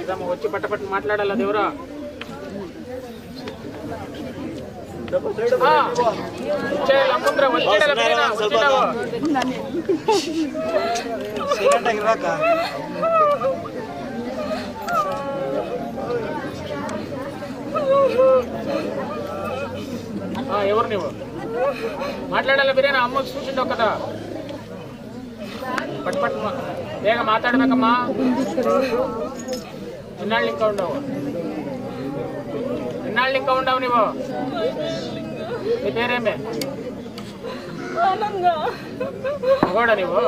ఇదమ్మ వచ్చి పట్ట పట్ట మాట్లాడాలి అది ఎవరా ఆ, వచ్చేయాలి అమ్ముండ్రా, ఎవరు నువ్వు మాట్లాడాలి బిర్యానీ? అమ్మ చూసిండవు కదా పట్ పట్ వేగ మాట్లాడమేకమ్మా ఎన్నాళ్ళు ఇంకా ఉండవు. ఎన్నాళ్ళు ఇంకా ఉండవు నువ్వు నీ పేరేమే? మగోడా నువ్వు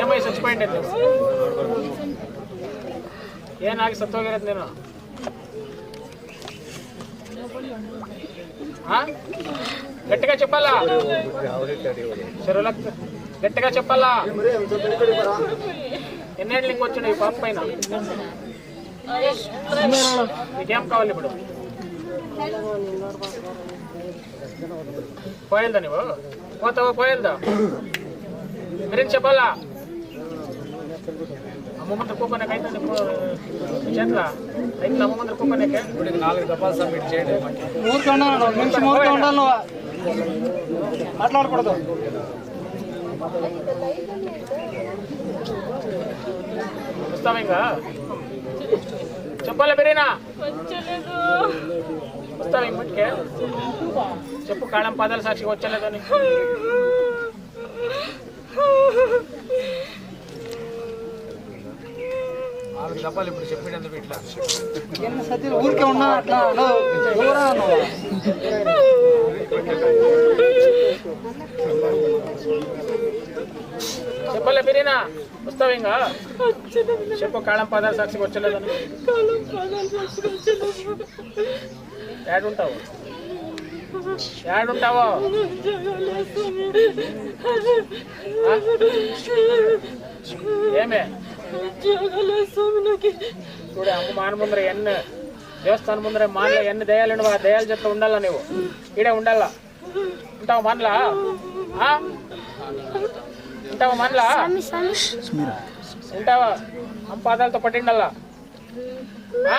ఏమై చచ్చిపోయింటే ఏ నాకు సత్వగిరత్ నేను? గట్టిగా చెప్పాలా? చెరువులకు గట్టిగా చెప్పాలా? ఎన్నేళ్ళు ఇంక వచ్చిన పాప పైన? నీకేం కావాలి ఇప్పుడు? పోయేదా నువ్వు పోతావా పోయేదా మీరేం చెప్పాలా? నాలుగు దఫాలు సబ్మిట్ చేయండి ఊరికే ఉండాలి ఊరికే ఉండాలి నువ్వు. మాట్లాడకూడదు. వస్తావా ఇంకా? చెప్పాలా బిరీనా వస్తావా ఇంటికే చెప్పు కాళం పాదాల సాక్షిగా వచ్చలేదని నాలుగు దఫాలు ఇప్పుడు చెప్పినందుకు ఇట్లా. ఊరికే ఉన్నా అట్లా చెప్పాలా బిరీనా వస్తావా ఇంకా? చెప్పు కాళం పాదాల సాక్షిగా వచ్చలేదని ఏడుంటావు ఏడుంటావో ನೋಡಿ, ಹಂಗ ಮಾನ್ ಮುಂದ್ರೆ ಎನ್ನ ದೇವಸ್ಥಾನ ಬಂದ್ರೆ ಮಾನ್ಲ ಎನ್ನ ದಯಾಲ್ ಹೆಣ್ವ ದಯಾಲ್ ಜೊತೆ ಉಂಡಲ್ಲ ನೀವು. ಇಡೇ ಉಂಡಲ್ಲ. ಇಂತಾವ ಮಾನ್ಲ? ಆ ಇಂತಾವ ಮಾನ್ಲ? ಇಂತಾವ ಹಂ ಪಾದಾಲ್ ತಪ್ಪಟ್ಟಿಂಡಲ್ಲ ಆ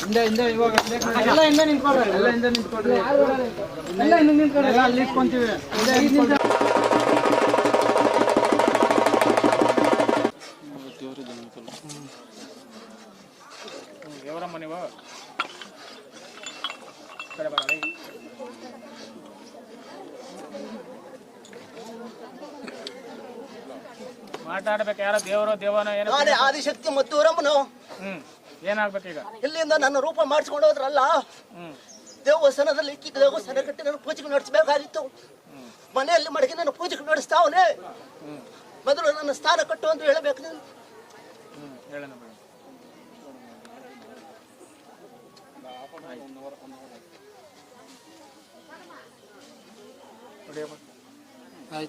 ಹಿಂದೆ ಹಿಂದೆ ಇವಾಗ. ಎಲ್ಲ ಹಿಂದೆ ನಿಂತ್ಕೊಳ್ರಿ ಎಲ್ಲ ಹಿಂದೆ ನಿಂತ್ಕೊಳ್ರಿ ಎಲ್ಲ ಹಿಂದೆ ನಿಂತ್ಕೊಳ್ರಿ ಎಲ್ಲ ಅಲ್ಲಿ. Espera, ಮಾತಾಡ್ಬೇಕು ಯಾರೋ ದೇವರು ದೇವನ ಏನೋ ಆದಿಶಕ್ತಿ ಮತ್ತು ರಮನು ಹ್ಮ್ ಏನಾಗ್ಬೇಕೀಗ? ಇಲ್ಲಿಂದ ನನ್ನ ರೂಪ ಮಾಡಿಸ್ಕೊಂಡು ಹೋದ್ರಲ್ಲ ಹ್ಮ್. ದೇವಸ್ಥಾನದಲ್ಲಿ ಇಕ್ಕಿ ದೇವಸ್ಥಾನ ಕಟ್ಟಿ ನಾನು ಪೂಜೆಗೆ ನಡೆಸಬೇಕಾಗಿತ್ತು. ಮನೆಯಲ್ಲಿ ಮಡಗಿ ನಾನು ಪೂಜೆಗೆ ನಡೆಸ್ತಾ ಅವನೇ ಮೊದಲು ನನ್ನ ಸ್ಥಾನ ಕಟ್ಟು ಅಂತ ಹೇಳಬೇಕು ನೀನು. problema. Aí